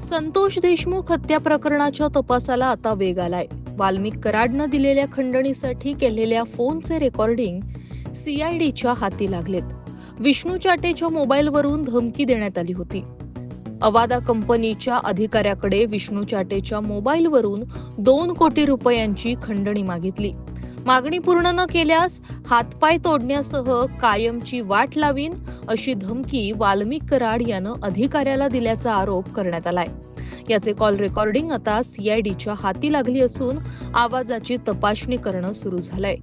संतोष देशमुख हत्या प्रकरणाच्या तपासाला आता वेग आलाय. वाल्मिक कराडनं दिलेल्या खंडणीसाठी केलेल्या फोनचे रेकॉर्डिंग सीआयडीच्या हाती लागलेत. विष्णू चाटेच्या मोबाईलवरून धमकी देण्यात आली होती. अवादा कंपनीच्या अधिकाऱ्याकडे विष्णू चाटेच्या मोबाईलवरून दोन कोटी रुपयांची खंडणी मागितली. मागणी पूर्ण न केल्यास हातपाय तोडण्यासह कायमची वाट लावीन अशी धमकी वाल्मिक कराड यानं अधिकाऱ्याला दिल्याचा आरोप करण्यात आलाय. याचे कॉल रेकॉर्डिंग आता सीआयडीच्या हाती लागली असून आवाजाची तपासणी करणं सुरू झालंय.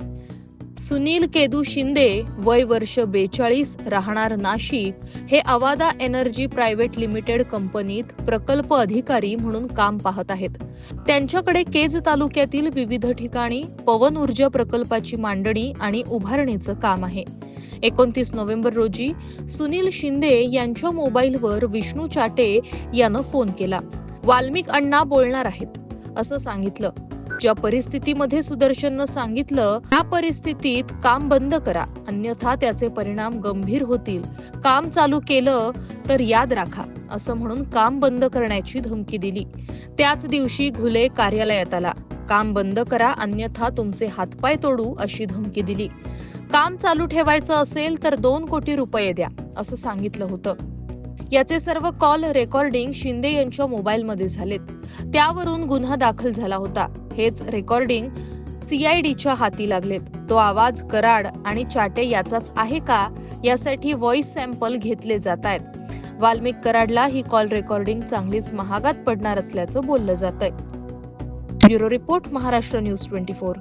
सुनील केदू शिंदे वय वर्ष बेचाळीस राहणार नाशिक. हे अवादा एनर्जी प्रायव्हेट लिमिटेड कंपनीत प्रकल्प अधिकारी म्हणून काम पाहत आहेत. त्यांच्याकडे केज तालुक्यातील विविध ठिकाणी पवन ऊर्जा प्रकल्पाची मांडणी आणि उभारणीचं काम आहे. एकोणतीस नोव्हेंबर रोजी सुनील शिंदे यांच्या मोबाईलवर विष्णू चाटे यानं फोन केला. वाल्मिक अण्णा बोलणार आहेत असं सांगितलं. ज्या परिस्थितीमध्ये सुदर्शननं सांगितलं त्या परिस्थितीत काम बंद करा. अन्यथा त्याचे परिणाम गंभीर होतील. काम चालू केलं तर याद राखा असं म्हणून काम बंद करण्याची धमकी दिली. त्याच दिवशी घुले कार्यालयात आला. काम बंद करा अन्यथा तुमचे हातपाय तोडू अशी धमकी दिली. काम चालू ठेवायचं असेल तर दोन कोटी रुपये द्या असं सांगितलं होतं. याचे सर्व कॉल रेकॉर्डिंग शिंदे यांच्या मोबाईलमध्ये झालेत. त्यावरून गुन्हा दाखल झाला होता. हेच रेकॉर्डिंग सीआयडीच्या हाती लागलेत. तो आवाज कराड आणि चाटे याचाच आहे का? यासाठी व्हॉइस सॅम्पल घेतले जात आहेत वाल्मिक कराडला ही कॉल रेकॉर्डिंग चांगलीच महागात पडणार असल्याचं बोललं जात आहे bureau report Maharashtra news twenty four.